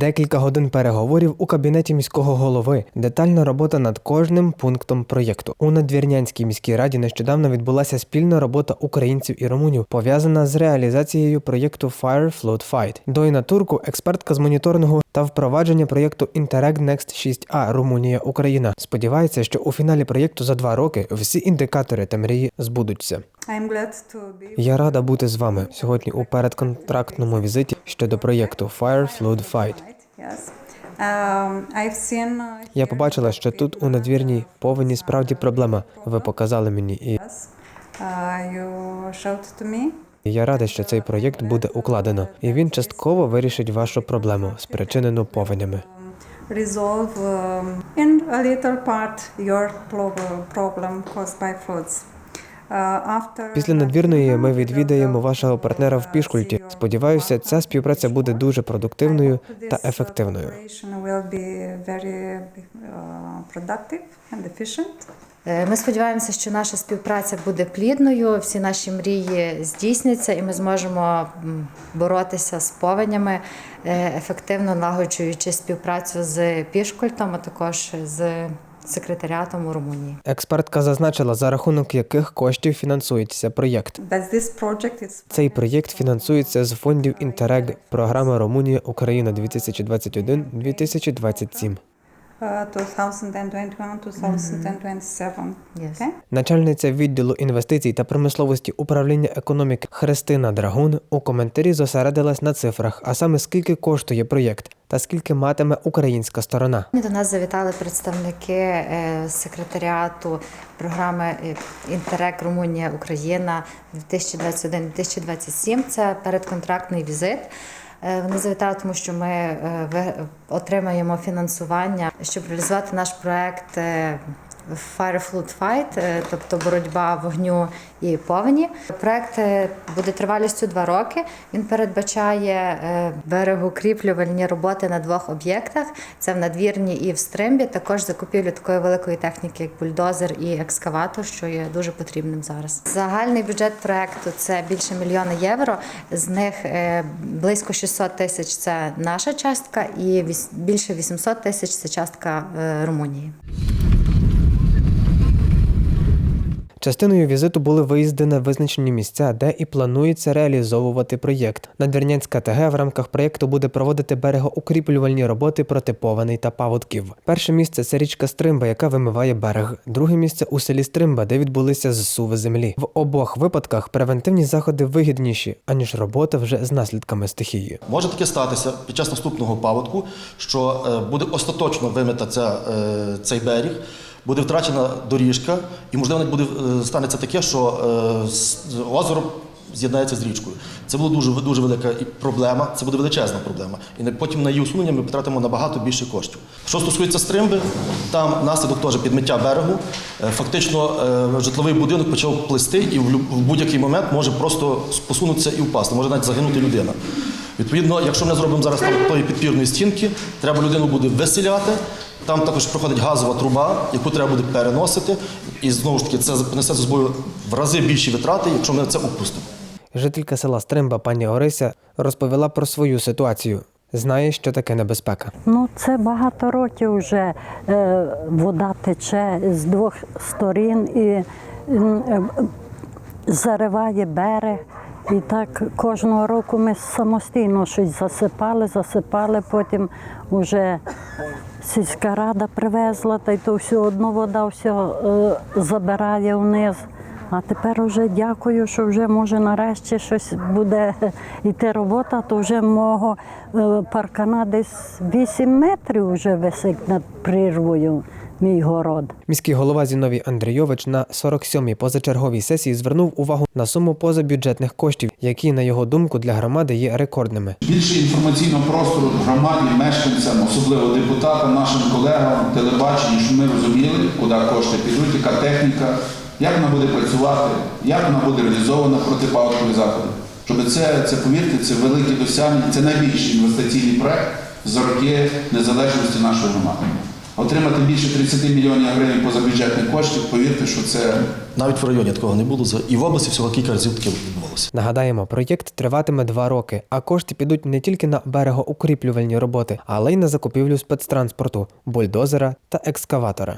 Декілька годин переговорів у кабінеті міського голови. Детальна робота над кожним пунктом проєкту. У Надвірнянській міській раді нещодавно відбулася спільна робота українців і румунів, пов'язана з реалізацією проєкту Fire Flood Fight. Дойна Турку, експертка з моніторингу та впровадження проєкту Interreg Next 6A Румунія Україна. Сподівається, що у фіналі проєкту за два роки всі індикатори та мрії збудуться. Я рада бути з вами сьогодні у передконтрактному візиті щодо проєкту Fire Flood Fight. Um, uh, Я побачила, що тут у надвірній повені справді проблема. Ви показали мені, і. Uh, я рада, що цей проєкт буде укладено, і він частково вирішить вашу проблему, спричинену повенями. Resolve um, in a little part your problem caused by floods. Після надвірної ми відвідаємо вашого партнера в Пішкульті. Сподіваюся, ця співпраця буде дуже продуктивною та ефективною. Е, Ми сподіваємося, що наша співпраця буде плідною, всі наші мрії здійсняться, і ми зможемо боротися з повенями, е, ефективно налагоджуючи співпрацю з Пішкультом, а також з секретаріатом у Румунії. Експертка зазначила, за рахунок яких коштів фінансується проєкт. Цей проєкт фінансується з фондів Інтерег, програма Румунія Україна 2021-2027. uh, 2021-2027. Yes. Okay? Начальниця відділу інвестицій та промисловості управління економіки Христина Драгун у коментарі зосередилась на цифрах, а саме скільки коштує проєкт та скільки матиме українська сторона. До нас завітали представники е, секретаріату програми е, Інтерек Румунія Україна 2021-2027. Це передконтрактний візит. Е, Вони завітали, тому що ми отримаємо фінансування, щоб реалізувати наш проект. Fire Flood Fight, е, тобто боротьба вогню і повені. Проект е, буде тривалістю два роки. Він передбачає е, берегоукріплювальні роботи на двох об'єктах: це в надвірні і в стримбі. Також закупівлю такої великої техніки, як бульдозер і екскаватор, що є дуже потрібним зараз. Загальний бюджет проекту це більше мільйона євро. З них близько 600 тисяч це наша частка, і більше 800 тисяч це частка Румунії. Частиною візиту були виїзди на визначені місця, де і планується реалізовувати проєкт. Надвірнянська ТГ в рамках проєкту буде проводити берегоукріплювальні роботи проти повеней та паводків. Перше місце це річка Стримба, яка вимиває берег. Друге місце у селі Стримба, де відбулися зсуви землі. В обох випадках превентивні заходи вигідніші, аніж робота вже з наслідками стихії. Може таке статися під час наступного паводку, що е, буде остаточно вимита ця, е, цей берег, буде втрачена доріжка, і можливо буде е, станеться таке, що е, озеро з'єднається з річкою. Це була дуже дуже велика проблема, це буде величезна проблема. І потім на її усунення ми потратимо набагато більше коштів. Що стосується стримби, там наслідок теж підмиття берегу. Е, Фактично житловий будинок почав плисти, і в будь-який момент може просто посунутися і впасти, може навіть загинути людина. Відповідно, якщо ми зробимо зараз там тої підпірної стінки, треба людину буде виселяти. Там також проходить газова труба, яку треба буде переносити. І знову ж таки, це понесе за собою в рази більші витрати, якщо ми це опустимо. Жителька села Стримба пані Орися розповіла про свою ситуацію. Знає, що таке небезпека. Ну, це багато років вже е, вода тече з двох сторін і е, зариває берег. І так кожного року ми самостійно щось засипали, засипали, потім вже сільська рада привезла, та й то все одно вода все е, забирає вниз. А тепер вже дякую, що вже може нарешті щось буде йти робота, то вже мого е, паркана десь 8 метрів вже висить над прірвою мій город. Міський голова Зіновій Андрійович на 47-й позачерговій сесії звернув увагу на суму позабюджетних коштів, які, на його думку, для громади є рекордними. Більше інформаційного простору громаді, мешканцям, особливо депутатам, нашим колегам, телебаченню, щоб ми розуміли, куди кошти підуть, яка техніка, як вона буде працювати, як вона буде реалізована протипаводкові заходи. Щоб це, це повірте, це велике досягнення, це найбільший інвестиційний проект за роки незалежності нашої громади. Отримати більше 30 мільйонів гривень позабюджетних коштів, повірте, що це навіть в районі такого не було. І в області всього кілька разів таке відбувалося. Нагадаємо, проєкт триватиме два роки, а кошти підуть не тільки на берегоукріплювальні роботи, але й на закупівлю спецтранспорту, бульдозера та екскаватора.